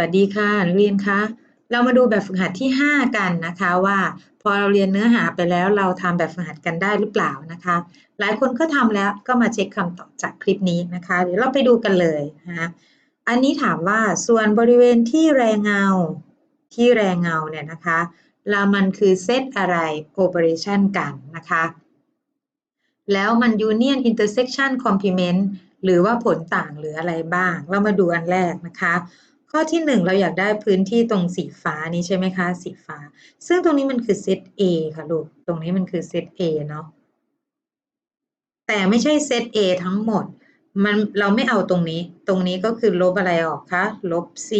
วัสดีค่ะนักเรียนคะเรามาดูแบบฝึกหัดที่ 5 กันนะคะว่า พอเราเรียนเนื้อหาไปแล้วเราทำแบบฝึกหัดกันได้หรือเปล่านะคะ หลายคนก็ทำแล้วก็มาเช็คคำตอบจากคลิปนี้นะคะเดี๋ยวเราไปดูกันเลยนะอันนี้ถามว่าส่วนบริเวณที่แรงเงาที่แรงเงาเนี่ยนะคะเรามันคือเซตอะไร operation กันนะคะแล้วมัน union intersection complement หรือว่าผลต่างหรืออะไรบ้าง เรามาดูอันแรกนะคะ ข้อที่หนึ่งเราอยากได้พื้นที่ตรงสีฟ้านี้ใช่ไหมคะ สีฟ้า ซึ่งตรงนี้มันคือเซต A ค่ะลูก ตรงนี้มันคือเซต A เนาะ แต่ไม่ใช่เซต A ทั้งหมด มันเราไม่เอาตรงนี้ ตรงนี้ก็คือลบอะไรออกคะ ลบ C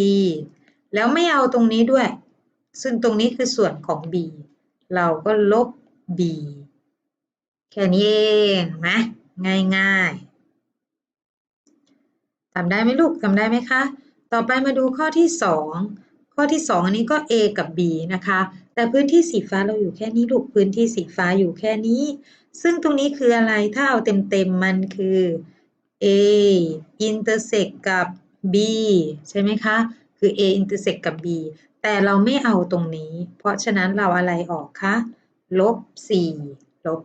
แล้วไม่เอาตรงนี้ด้วย ซึ่งตรงนี้คือส่วนของ B เราก็ลบ B แค่นี้เองนะง่ายๆทำได้ไหมลูกทำได้ไหมคะ ต่อไปมาดูข้อที่ 2 ข้อที่ 2 อันนี้ก็ A กับ B นะคะ แต่พื้นที่สีฟ้าเราอยู่แค่นี้ลูกพื้นที่สีฟ้าอยู่แค่นี้ ซึ่งตรงนี้คืออะไรถ้าเอาเต็มๆมันคือ A intersect กับ B ใช่ไหมคะ คือ A intersect กับ B แต่เราไม่เอาตรงนี้ เพราะฉะนั้นเราอะไรออกคะลบ4ลบ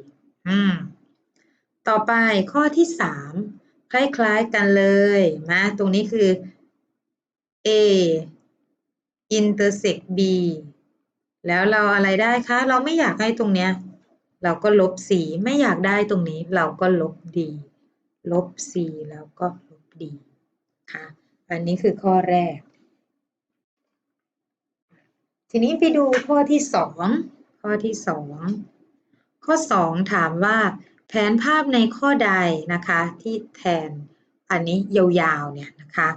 4อืม ต่อไปข้อที่3คล้ายๆกันเลยนะตรงนี้คือ A intersect B แล้วเราอะไรได้คะ เราไม่อยากให้ตรงเนี้ย เราก็ลบ4ไม่อยากได้ตรงนี้ เราก็ลบ D ลบ C แล้วก็ลบ D ค่ะ อันนี้คือข้อแรก ทีนี้ไปดูข้อที่2ข้อที่2ข้อ 2 ถามว่าแผนภาพในข้อใดนะคะที่แทน อันนี้ยาวๆเนี่ยนะคะ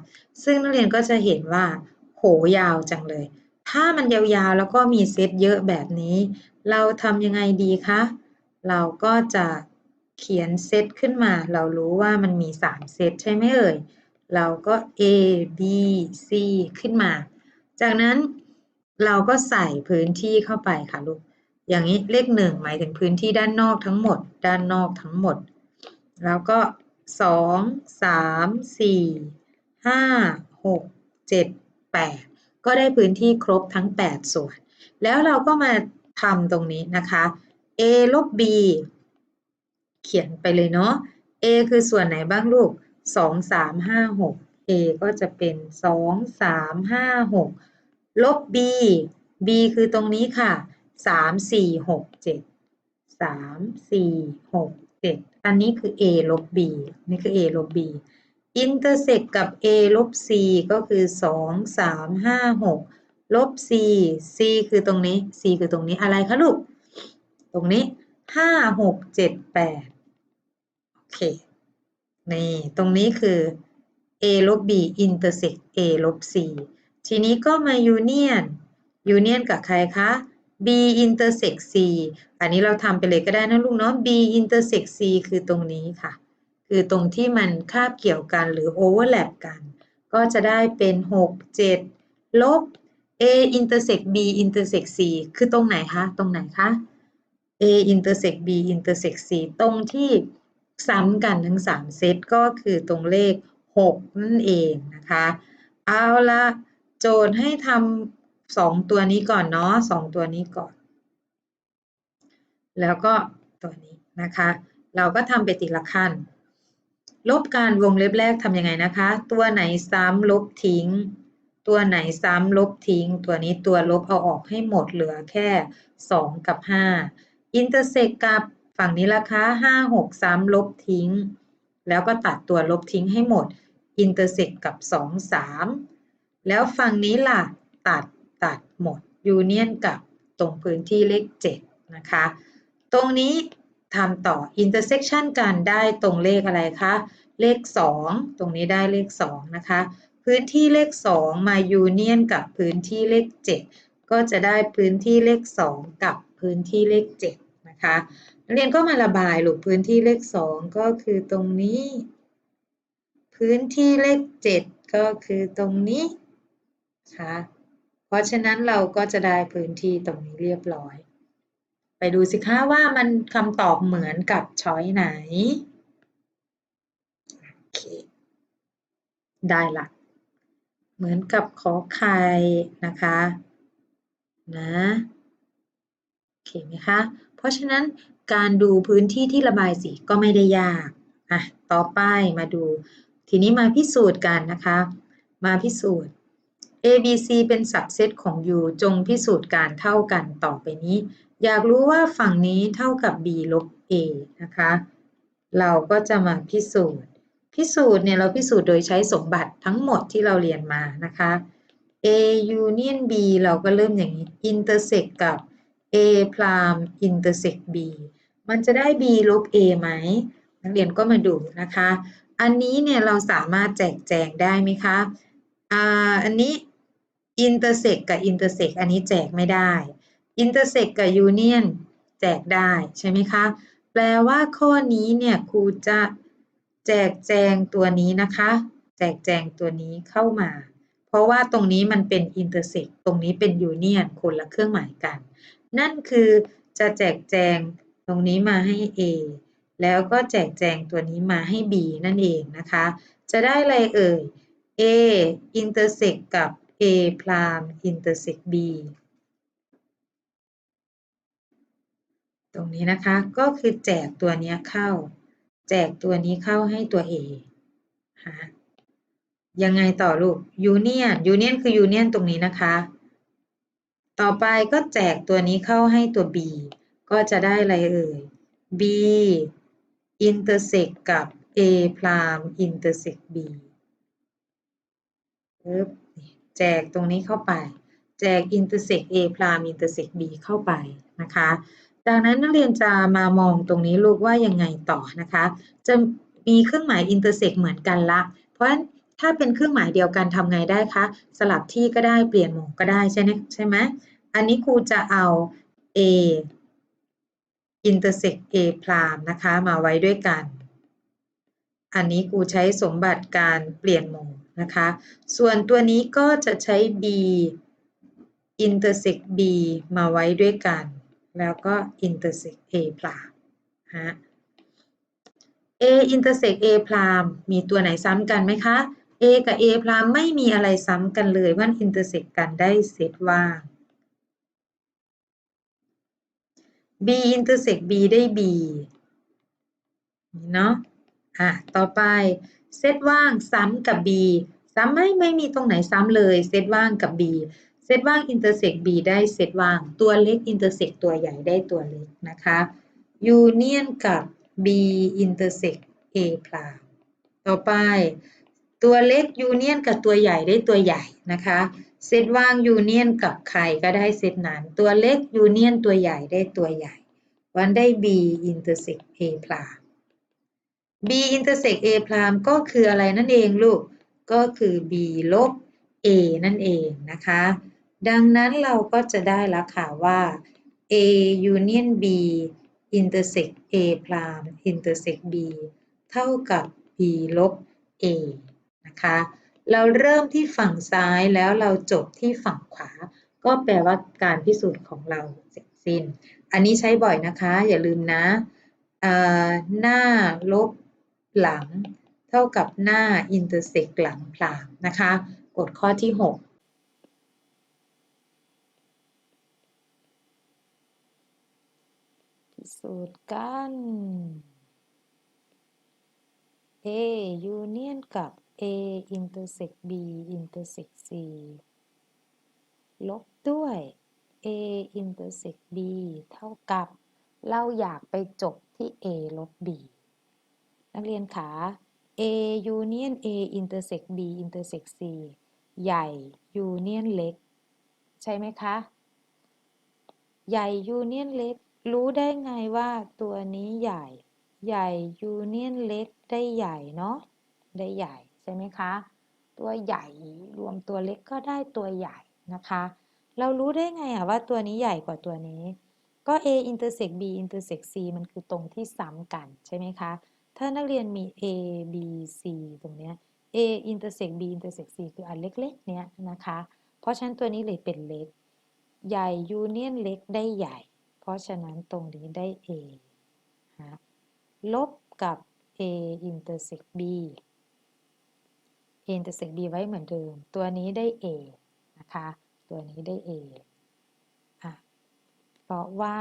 ซึ่งนักเรียนก็จะเห็นว่าโหยาวจังเลย ถ้ามันยาวๆแล้วก็มีเซตเยอะแบบนี้ เราทำยังไงดีคะ เราก็จะเขียนเซตขึ้นมา เรารู้ว่ามันมี 3 เซตใช่ไหมเอ่ย เราก็ A B C ขึ้นมา จากนั้นเราก็ใส่พื้นที่เข้าไปค่ะลูก อย่างนี้เลขหนึ่งหมายถึงพื้นที่ด้านนอกทั้งหมด ด้านนอกทั้งหมด แล้วก็ สองสามสี่ห้าหกเจ็ดแปดก็ได้พื้นที่ครบทั้ง 8 ส่วน แล้วเราก็มาทำตรงนี้นะคะ a ลบ b เขียนไปเลยเนาะ a คือส่วนไหนบ้างลูก 2 3 5 6 a ก็จะเป็น 2 3 5 6 ลบ b b คือตรงนี้ค่ะ 3 4 6 7 3 4 6 7 อันนี้คือ a ลบ b นี่คือ a ลบ b intersect กับ a ลบ c ก็คือ 2 3 5 6 ลบ c c คือตรงนี้ c คือตรงนี้อะไรคะลูก ตรงนี้ 5 6 7 8 โอเค นี่ ตรงนี้คือ a ลบ b intersect a ลบ c ทีนี้ก็มา union union กับใครคะ b intersect c อันนี้เราทำไปเลยก็ได้นะลูกเนาะ b intersect c คือตรงนี้ค่ะ คือตรงที่มันคาบเกี่ยวกันหรือ overlap กัน ก็จะได้เป็น 6 7 ลบ a intersect b intersect c คือตรงไหนคะ ตรงไหนคะ a intersect b intersect c ตรงที่ซ้ำกันทั้ง 3 เซตก็คือตรงเลข 6 นั่นเองนะคะ เอาละโจทย์ให้ทำ สองตัวนี้ก่อนเนาะสองตัวนี้ก่อน แล้วก็ตัวนี้นะคะ เราก็ทำไปทีละขั้น ลบการวงเล็บแรกทำยังไงนะคะ ตัวไหนซ้ำลบทิ้ง ตัวไหนซ้ำลบทิ้ง ตัวนี้ตัวลบเอาออกให้หมดเหลือแค่ 2 กับ5 intersect กับฝั่งนี้ละคะ5 6ซ้ำลบทิ้ง แล้วก็ตัดตัวลบทิ้งให้หมด intersect กับ 2 3 แล้วฝั่งนี้ล่ะ ตัด ตัดหมด union กับตรงพื้นที่เลข 7 นะคะ ตรงนี้ทำต่อ intersection กันได้ตรงเลขอะไรคะ เลข 2 ตรงนี้ได้เลข 2 นะคะ พื้นที่เลข 2 มา union กับพื้นที่เลข 7 ก็จะได้พื้นที่เลข 2 กับพื้นที่เลข 7 นะคะนักเรียนก็มาระบายหลูกพื้นที่เลข 2 ก็คือตรงนี้ พื้นที่เลข 7 ก็คือตรงนี้ค่ะ เพราะฉะนั้นเราก็จะได้พื้นที่ตรงนี้เรียบร้อย ไปดูสิคะว่ามันคำตอบเหมือนกับช้อยไหนโอเคได้ละเหมือนกับขอไข่นะคะนะโอเคไหมคะ เพราะฉะนั้นการดูพื้นที่ที่ระบายสีก็ไม่ได้ยากอะต่อไปมาดู ทีนี้มาพิสูจน์กันนะคะ มาพิสูจน์ A B C เป็นสับเซตของ U จงพิสูจน์การเท่ากันต่อไปนี้ อยากรู้ว่าฝั่งนี้เท่ากับ B ลบ A นะคะ เราก็จะมาพิสูจน์ พิสูจน์เนี่ยเราพิสูจน์โดยใช้สมบัติทั้งหมดที่เราเรียนมานะคะ A union B เราก็เริ่มอย่างนี้ intersect กับ A prime intersect B มันจะได้ B ลบ A ไหม นักเรียนก็มาดูนะคะ อันนี้เนี่ยเราสามารถแจกแจงได้ไหมคะ อ่า อันนี้ intersect กับ intersect อันนี้แจกไม่ได้ intersect กับ union แจกได้ใช่ไหมคะ แปลว่าข้อนี้เนี่ยครูจะแจกแจงตัวนี้นะคะ แจกแจงตัวนี้เข้ามา เพราะว่าตรงนี้มันเป็น intersect ตรงนี้เป็น union คนละเครื่องหมายกัน นั่นคือจะแจกแจงตรงนี้มาให้ A แล้วก็แจกแจงตัวนี้มาให้ B นั่นเองนะคะ จะได้อะไรเอ่ย A intersect กับ A prime intersect B ตรงนี้นะคะก็คือแจกตัวนี้เข้า แจกตัวนี้เข้าให้ตัว A ฮะยังไงต่อลูก union union คือ union ตรงนี้นะคะ ต่อไปก็แจกตัวนี้เข้าให้ตัว B ก็จะได้อะไรเอ่ย B intersect กับ A prime intersect B ปึ๊บ แจกตรงนี้เข้าไป แจก intersect A prime intersect B เข้าไปนะคะ จากนั้นนักเรียนจะมามองตรงนี้ลูกว่ายังไงต่อนะคะ จะมีเครื่องหมาย intersect เหมือนกันละ เพราะฉะนั้นถ้าเป็นเครื่องหมายเดียวกันทำไงได้คะ สลับที่ก็ได้เปลี่ยนหมู่ก็ได้ใช่ไหมใช่ไหมอันนี้ครูจะเอา A intersect A prime นะคะ มาไว้ด้วยกัน อันนี้ครูใช้สมบัติการเปลี่ยนหมู่ นะคะ ส่วนตัวนี้ก็จะใช้ B intersect B มาไว้ด้วยกัน แล้วก็ intersect A prime ฮะ A intersect A prime มีตัวไหนซ้ำกันไหมคะ A กับ A prime ไม่มีอะไรซ้ำกันเลยมัน intersect กันได้เซตว่าง B intersect B ได้ B เนาะอะต่อไป เซตว่างซ้ำกับ B ซ้ำไม่ไม่มีตรงไหนซ้ำเลย เซตว่างกับ B เซตว่าง intersect B ได้เซตว่าง ตัวเล็ก intersect ตัวใหญ่ได้ตัวเล็กนะคะ union กับ B intersect A prime ต่อไป ตัวเล็ก union กับตัวใหญ่ได้ตัวใหญ่นะคะเซตว่าง union กับใครก็ได้เซตนั้น ตัวเล็ก union ตัวใหญ่ได้ตัวใหญ่ วันได้ B intersect A prime B intersect A prime ก็คืออะไรนั่นเองลูก ก็คือ B ลบ A นั่นเองนะคะ ดังนั้นเราก็จะได้ล้วค่ะว่า A union B intersect A prime intersect B เท่ากับ B ลบ A นะคะ เราเริ่มที่ฝั่งซ้ายแล้วเราจบที่ฝั่งขวา ก็แปลว่าการพิสูจน์ของเราเสร็จสิ้น อันนี้ใช้บ่อยนะคะ อย่าลืมนะหน้าลบ หลัง เท่ากับหน้า intersect หลังพลางนะคะกดข้อที่ 6สูจน์กัน A union กับ A intersect B intersect C ลบด้วย A intersect B เท่ากับ เราอยากไปจบที่ A ลบ B นักเรียนขา A union A intersect B intersect C ใหญ่ union เล็ก ใช่ไหมคะ ใหญ่ union เล็ก รู้ได้ไงว่าตัวนี้ใหญ่ ใหญ่ union เล็ก ได้ใหญ่เนาะ ได้ใหญ่ ใช่ไหมคะ ตัวใหญ่รวมตัวเล็กก็ได้ตัวใหญ่นะคะ เรารู้ได้ไงอะว่าตัวนี้ใหญ่กว่าตัวนี้ ก็ A intersect B intersect C มันคือตรงที่ซ้ำกันใช่ไหมคะ ถ้านักเรียนมี A B C ตรงเนี้ย A intersect B intersect C คืออันเล็กๆ เนี้ยนะคะ เพราะฉะนั้นตัวนี้เลยเป็นเล็ก ใหญ่ union เล็กได้ใหญ่ เพราะฉะนั้นตรงนี้ได้ A ฮะลบกับ A intersect B A intersect B ไว้เหมือนเดิม ตัวนี้ได้ A นะคะ ตัวนี้ได้ A อะ เพราะว่า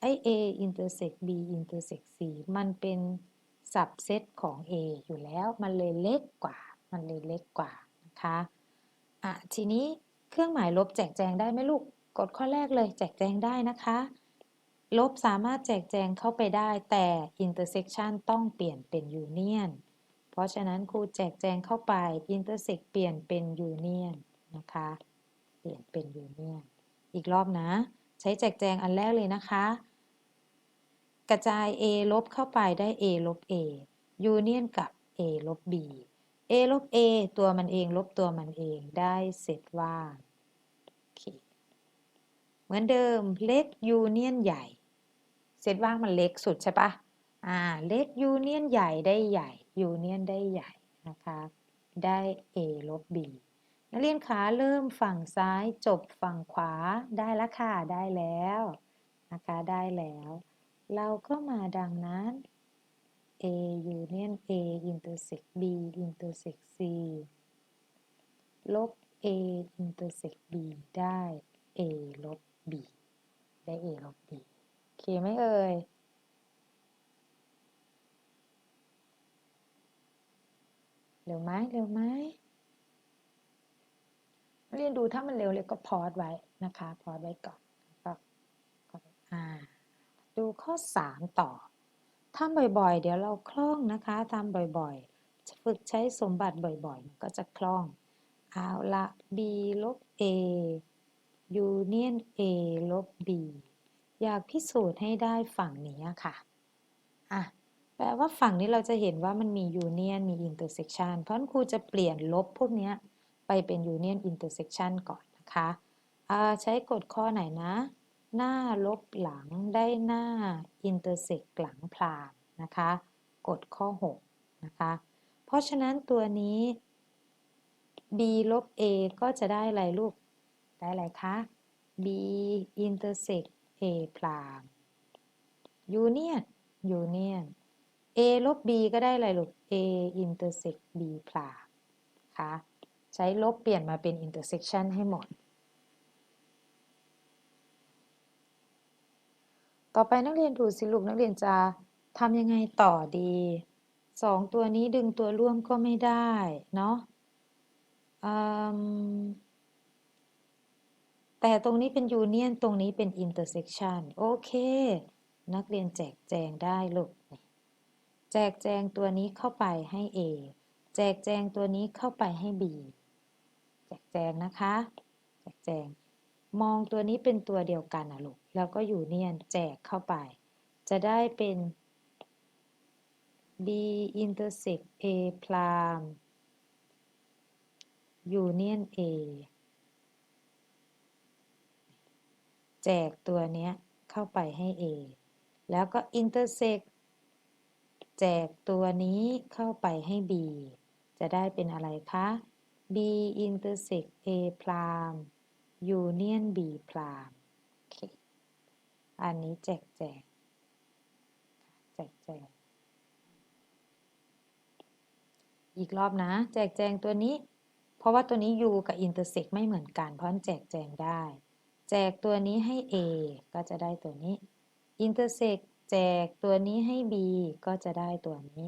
ไอ้ A intersect B intersect C มันเป็น subset ของ A อยู่แล้วมันเลยเล็กกว่า มันเลยเล็กกว่านะคะอะทีนี้เครื่องหมายลบแจกแจงได้ไหมลูกกดข้อแรกเลยแจกแจงได้นะคะ ลบสามารถแจกแจงเข้าไปได้แต่ intersection ต้องเปลี่ยนเป็น union เพราะฉะนั้นครูแจกแจงเข้าไป intersect เปลี่ยนเป็น union นะคะ เปลี่ยนเป็น union อีกรอบนะ ใช้แจกแจงอันแรกเลยนะคะ กระจาย a ลบเข้าไปได้ a ลบ a union กับ a ลบ b a ลบ a ตัวมันเองลบตัวมันเองได้เสร็จว่างเหมือนเดิมเล็ก union ใหญ่เซตว่างมันเล็กสุดใช่ปะอ่าเล็ก union ใหญ่ได้ใหญ่ union ได้ใหญ่นะคะได้ a ลบ b นักเรียนขาเริ่มฝั่งซ้ายจบฝั่งขวาได้ล้วค่ะได้แล้วนะคะได้แล้ว เราก็มาดังนั้น a union a intersect b intersect c ลบ a intersect b ได้ a ลบ b ได้ a ลบ b โอเคไหมเอ่ยเร็วไหมเร็วไหมเรียนดูถ้ามันเร็วเลยก็พอดไว้นะคะ พอดไว้ก่อนก็ก็อ่า ดูข้อ 3 ต่อทำบ่อยๆ เดี๋ยวเราคล่องนะคะทำบ่อยๆ ฝึกใช้สมบัติบ่อยๆ มันก็จะคล่อง เอาละ b ลบ a union a ลบ b อยากพิสูจน์ให้ได้ฝั่งนี้ค่ะ อะ แปลว่าฝั่งนี้เราจะเห็นว่ามันมี union มี intersection เพราะนั้นครูจะเปลี่ยนลบพวกนี้ไปเป็น union intersection ก่อนนะคะอ่าใช้กฎข้อไหนนะ หน้าลบหลังได้หน้า intersect หลังพลางนะคะกฎข้อ 6 นะคะ เพราะฉะนั้นตัวนี้ b ลบ a ก็จะได้อะไรลูก ได้อะไรคะ b intersect a พลาง union union a ลบ b ก็ได้อะไรลูก a intersect b พลางคะใช้ลบเปลี่ยนมาเป็น intersection ให้หมด ต่อไปนักเรียนดูสิลูกนักเรียนจะทำยังไงต่อดีสองตัวนี้ดึงตัวร่วมก็ไม่ได้เนาะแต่ตรงนี้เป็น union ตรงนี้เป็น intersection โอเค นักเรียนแจกแจงได้ลูกแจกแจงตัวนี้เข้าไปให้ A แจกแจงตัวนี้เข้าไปให้ B แจกแจงนะคะ แจกแจง มองตัวนี้เป็นตัวเดียวกันนะลูก แล้วก็อยู่เนียนแจกเข้าไป จะได้เป็น B intersect A prime union A แจกตัวเนี้ยเข้าไปให้ A แล้วก็ intersect แจกตัวนี้เข้าไปให้ B จะได้เป็นอะไรคะ B intersect A prime union B prime โอเคอันนี้แจกแจกแจกแจกอีกรอบนะ แจกแจงตัวนี้ เพราะว่าตัวนี้ U กับ intersect ไม่เหมือนกัน เพราะฉะนั้นแจกแจงได้ แจกตัวนี้ให้ A ก็จะได้ตัวนี้ intersect แจกตัวนี้ให้ B ก็จะได้ตัวนี้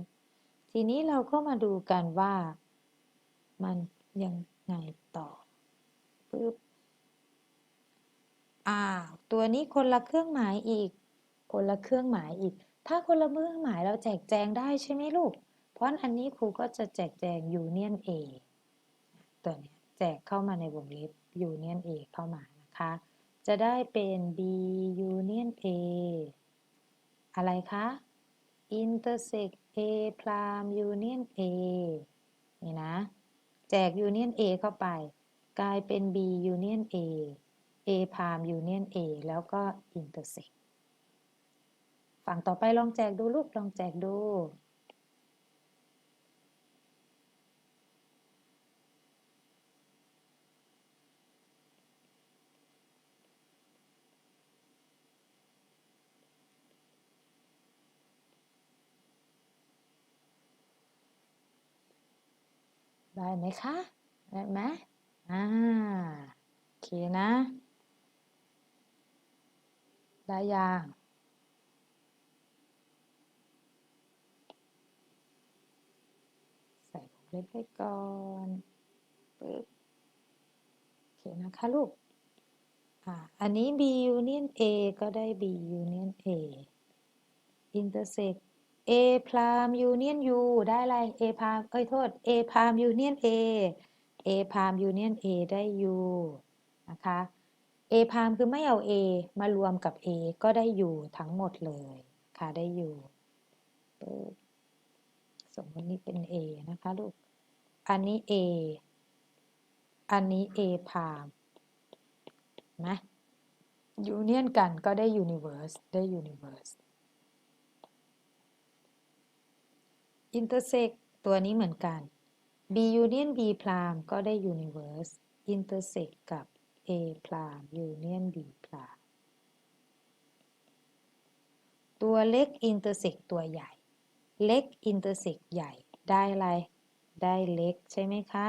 ทีนี้เราก็มาดูกันว่า มันยังไงต่อปึ๊บ อ่าตัวนี้คนละเครื่องหมายอีก คนละเครื่องหมายอีก ถ้าคนละเครื่องหมายเราแจกแจงได้ใช่ไหมลูก เพราะอันนี้ครูก็จะแจกแจง union A ตัวนี้แจกเข้ามาในวงเล็บ union A เข้ามานะคะ จะได้เป็น B union A อะไรคะ intersect A prime union A นี่นะ แจก union A เข้าไป กลายเป็น B union A A prime union A แล้วก็ intersect ฝั่งต่อไปลองแจกดูลูกลองแจกดู ได้ไหมคะ ได้ไหมอ่า โอเคนะ ได้ยังใส่วงเล็บไว้ก่อนปึ๊บโอเคนะคะลูกอ่าอันนี้ B union A ก็ได้ B union A intersect A prime union U ได้อะไร A prime เอ้ยโทษ A prime union A A prime union A ได้ U นะคะ A พามคือไม่เอา A มารวมกับ A ก็ได้อยู่ทั้งหมดเลยค่ะได้อยู่สมมตินี้เป็น A นะคะลูก อันนี้ A อันนี้ A พามนะยูเนียนกันก็ได้ยูนิเวอร์สได้ยูนิเวอร์สอินเตอร์เซกตัวนี้เหมือนกัน B union B พามก็ได้ยูนิเวอร์สอินเตอร์เซกกับ A prime union B prime ตัวเล็ก intersect ตัวใหญ่ เล็ก intersect ใหญ่ได้อะไร ได้เล็กใช่ไหมคะ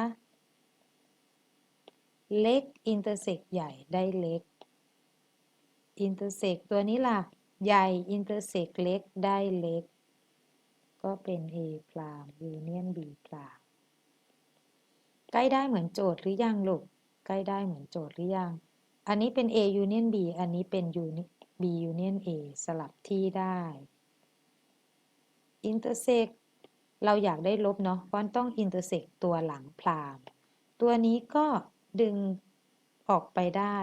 เล็ก intersect ใหญ่ได้เล็ก intersect ตัวนี้ล่ะ ใหญ่ intersect เล็กได้เล็ก ก็เป็น A prime union B prime ใกล้ได้เหมือนโจทย์หรือยังลูก ใกล้ได้เหมือนโจทย์หรือยัง อันนี้เป็น A union B อันนี้เป็น B union A สลับที่ได้ intersect เราอยากได้ลบเนาะเพราะต้อง intersect ตัวหลังพราม ตัวนี้ก็ดึงออกไปได้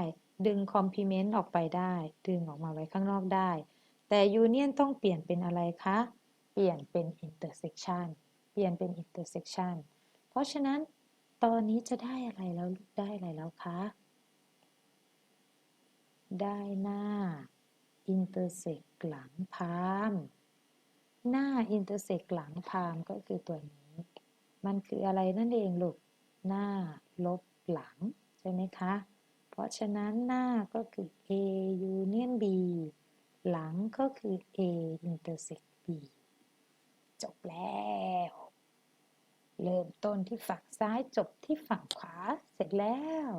ดึง complement ออกไปได้ ดึงออกมาไว้ข้างนอกได้ แต่ union ต้องเปลี่ยนเป็นอะไรคะ เปลี่ยนเป็น intersection เปลี่ยนเป็น intersection เพราะฉะนั้น ตอนนี้จะได้อะไรแล้วลูกได้อะไรแล้วคะ ได้หน้า intersect หลังพามหน้า intersect หลังพามก็คือตัวนี้ มันคืออะไรนั่นเองลูก หน้าลบหลัง ใช่ไหมคะ เพราะฉะนั้นหน้าก็คือ A union B หลังก็คือ A intersect B จบแล้ว เริ่มต้นที่ฝั่งซ้ายจบที่ฝั่งขวาเสร็จแล้ว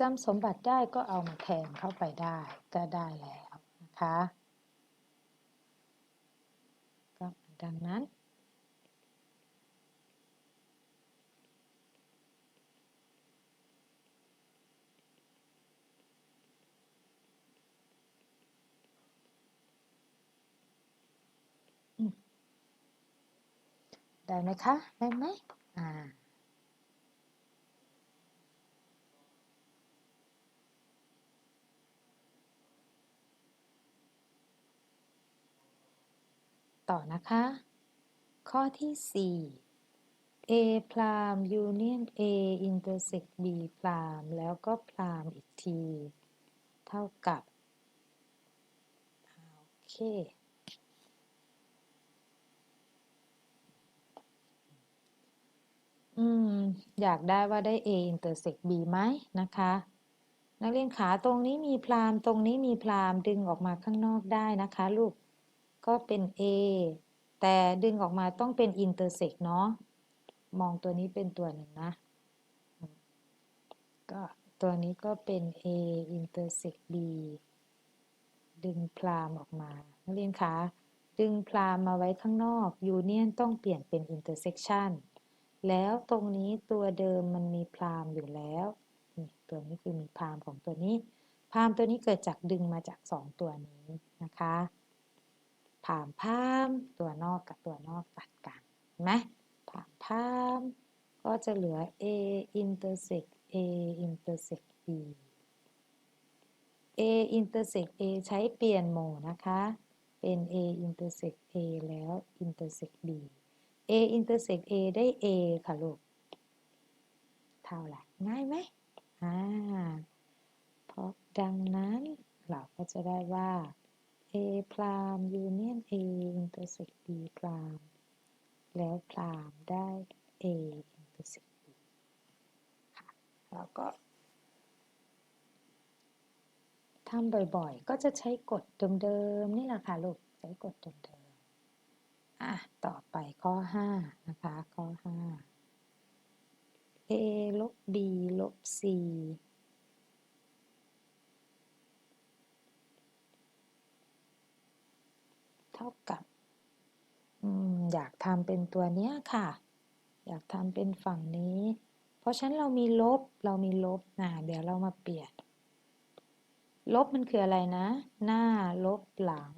จำสมบัติได้ก็เอามาแทนเข้าไปได้ก็ได้แล้วนะคะก็ดังนั้น ได้ไหมคะ ได้ไหมอ่าต่อนะคะ ข้อที่ 4 A prime union A intersect B prime แล้วก็ prime อีกที เท่ากับ โอเค อืม อยากได้ว่าได้ A intersect B ไหมนะคะ นักเรียนขาตรงนี้มีพรามตรงนี้มีพรามดึงออกมาข้างนอกได้นะคะลูกก็เป็น A แต่ดึงออกมาต้องเป็น intersect เนาะมองตัวนี้เป็นตัวหนึ่งนะ ก็ตัวนี้ก็เป็น A intersect B ดึงพรามออกมา นักเรียนคะ ดึงพรามมาไว้ข้างนอก union ต้องเปลี่ยนเป็น intersection แล้วตรงนี้ตัวเดิมมันมีพรามอยู่แล้วนี่ตัวนี้คือมีพรามของตัวนี้ พรามตัวนี้เกิดจากดึงมาจากสองตัวนี้นะคะพรามพรามตัวนอกกับตัวนอกตัดกันเห็นไหมพรามพรามก็จะเหลือ A intersect A intersect B A intersect A ใช้เปลี่ยนโหมดนะคะ เป็น A intersect A แล้ว intersect B A intersect A ได้ A ค่ะลูก เท่าไหร่ง่ายไหมอ่าเพราะดังนั้นเราก็จะได้ว่า A prime union A intersect B prime แล้ว prime ได้ A intersect B ค่ะแล้วก็ทำบ่อยๆ ก็จะใช้กฎเดิมๆ นี่แหละค่ะลูก ใช้กฎเดิมๆ อะต่อไปข้อ5นะคะข้อ5 a ลบ b ลบ c เท่ากับอยากทำเป็นตัวเนี้ยค่ะ อยากทำเป็นฝั่งนี้ เพราะฉะนั้นเรามีลบเรามีลบนะเดี๋ยวเรามาเปลี่ยน ลบมันคืออะไรนะ หน้าลบหลัง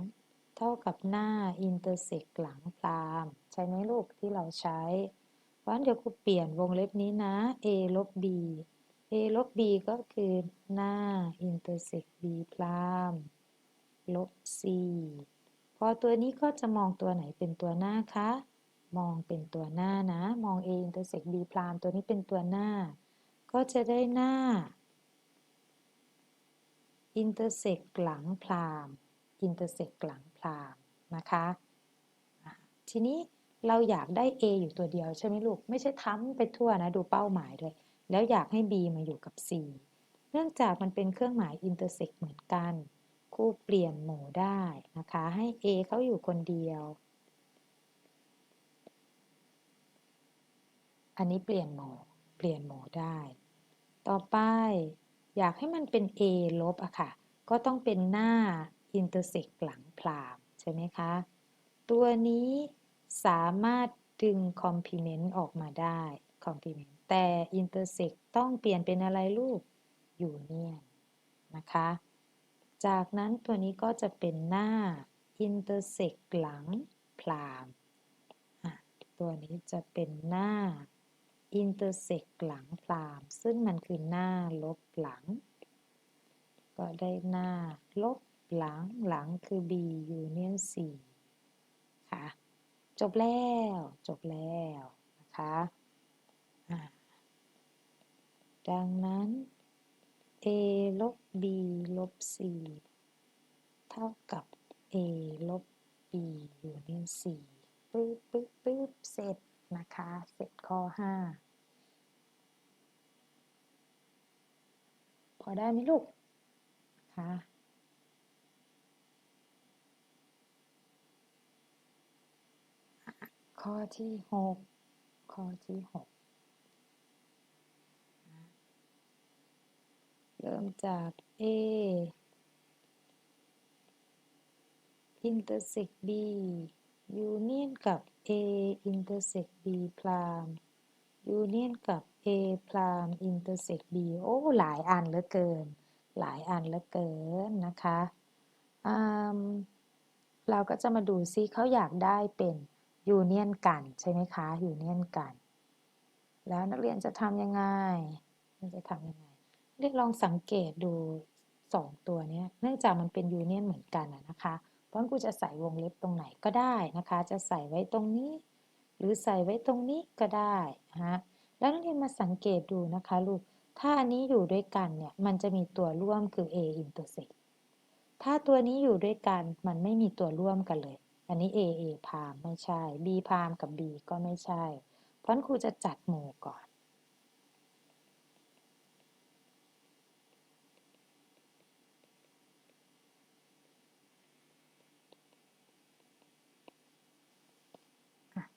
ท่ากับหน้าอินเตอร์เซกหลังพรามใช่ไหมลูกที่เราใช้เพราะั้นเดี๋ยวครูเปลี่ยนวงเล็บนี้นะ a ลบ b a ลบ b ก็คือหน้าอินเตอร์เซก b พรามลบ c พอตัวนี้ก็จะมองตัวไหนเป็นตัวหน้าคะ มองเป็นตัวหน้านะ มอง a อินเตอร์เซก b พรามตัวนี้เป็นตัวหน้า ก็จะได้หน้าอินเตอร์เซกหลังพรามอินเตอร์เซกหลัง พรามนะคะ ทีนี้เราอยากได้ a อยู่ตัวเดียวใช่ไหมลูก ไม่ใช่ทั้มไปทั่วนะ ดูเป้าหมายด้วย แล้วอยากให้ b มาอยู่กับ c เนื่องจากมันเป็นเครื่องหมายอินเตอร์เซ็กเหมือนกันครูเปลี่ยนโหมได้นะคะ ให้ a เขาอยู่คนเดียว อันนี้เปลี่ยนโหมดเปลี่ยนโหมดได้ ต่อไปอยากให้มันเป็น a ลบอะค่ะ ก็ต้องเป็นหน้าอินเตอร์เซ็กหลัง พรามใช่ไหมคะ ตัวนี้สามารถดึงคอมพลีเมนต์ออกมาได้คอมพลีเมนต์แต่อินเตอร์เซ็กต้องเปลี่ยนเป็นอะไรลูกยูเนียนนะคะ จากนั้นตัวนี้ก็จะเป็นหน้าอินเตอร์เซ็กหลังพรามตัวนี้จะเป็นหน้าอินเตอร์เซ็กหลังพรามซึ่งมันคือหน้าลบหลัง ก็ได้หน้าลบ หลังหลังคือ b union c ค่ะ จบแล้ว จบแล้วนะคะดังนั้น a ลบ b ลบ c เท่ากับ a ลบ b union c ปึ๊บปึ๊บปึ๊บเสร็จนะคะ เสร็จข้อ5พอได้ไหมลูกคะ ข้อที่6ข้อที่6เริ่มจาก A intersect B union กับ A intersect B พราม union กับ A พราม intersect B โอ้ หลายอันเหลือเกิน หลายอันเหลือเกินนะคะ เราก็จะมาดูซิเขาอยากได้เป็น ยูเนียนกันใช่ไหมคะยูเนียนกัน แล้วนักเรียนจะทำยังไงนันจะทำยังไงเรียกลองสังเกตดูสองตัวนี้เนื่องจากมันเป็นยูเนียนเหมือนกันนะคะ เพราะฉะนั้นครูจะใส่วงเล็บตรงไหนก็ได้นะคะ จะใส่ไว้ตรงนี้ หรือใส่ไว้ตรงนี้ก็ได้ฮะแล้วนักเรียนมาสังเกตดูนะคะลูกถ้าอันนี้อยู่ด้วยกันเนี่ยมันจะมีตัวร่วมคือ A intersect ถ้าตัวนี้อยู่ด้วยกันมันไม่มีตัวร่วมกันเลย อันนี้ A A พามไม่ใช่ B พามกับ B ก็ไม่ใช่ เพราะนั้นครูจะจัดหมู่ก่อน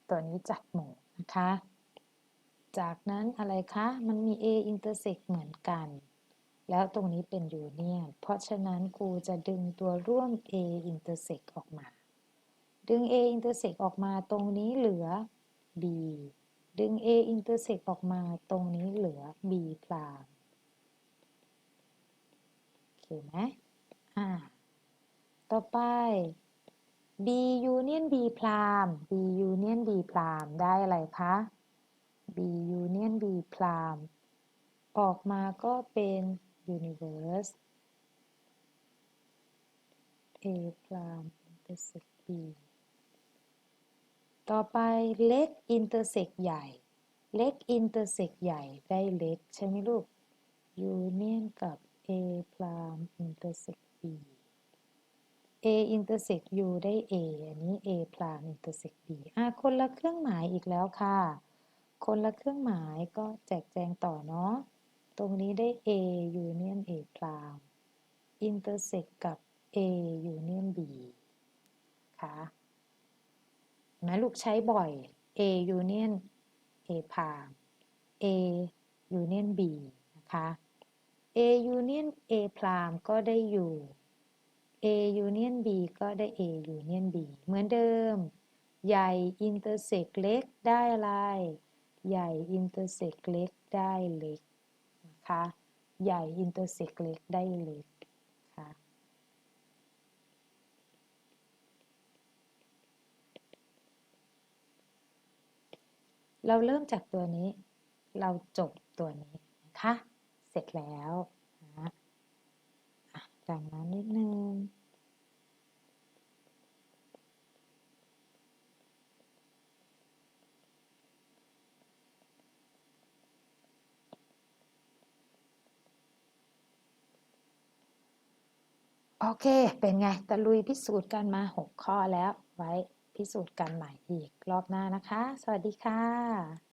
ตัวนี้จัดหมู่นะคะ จากนั้นอะไรคะ มันมี A intersect เหมือนกันแล้วตรงนี้เป็นยูเนียน เพราะฉะนั้นครูจะดึงตัวร่วม A intersect ออกมา ดึง A intersect ออกมาตรงนี้เหลือ B ดึง A intersect ออกมาตรงนี้เหลือ B พรามโอเคไหมอ่า ต่อไป B union B พราม B union B พรามได้อะไรคะ B union B พรามออกมาก็เป็น universe A พราม intersect B ต่อไปเล็ก intersect ใหญ่ เล็ก intersect ใหญ่ได้เล็กใช่ไหมลูก union กับ A พราม intersect B A intersect U ได้ A อันนี้ A พราม intersect B อะคนละเครื่องหมายอีกแล้วค่ะ คนละเครื่องหมายก็แจกแจงต่อเนาะตรงนี้ได้ A union A พราม intersect กับ A union B ค่ะ ไหมลูกใช้บ่อย A union A par A union B นะคะ A union A par ก็ได้อยู่ A union B ก็ได้ A union B เหมือนเดิม ใหญ่ intersect เล็กได้อะไร ใหญ่ intersect เล็กได้เล็กนะคะ ใหญ่ intersect เล็กได้เล็กค่ะ เราเริ่มจากตัวนี้ เราจบตัวนี้นะคะเสร็จแล้วนะอะดังนั้นนิดนึงโอเค เป็นไง ตะลุยพิสูจน์กันมา 6 ข้อแล้วไว้ พิสูจน์กันใหม่อีกรอบหน้านะคะ สวัสดีค่ะ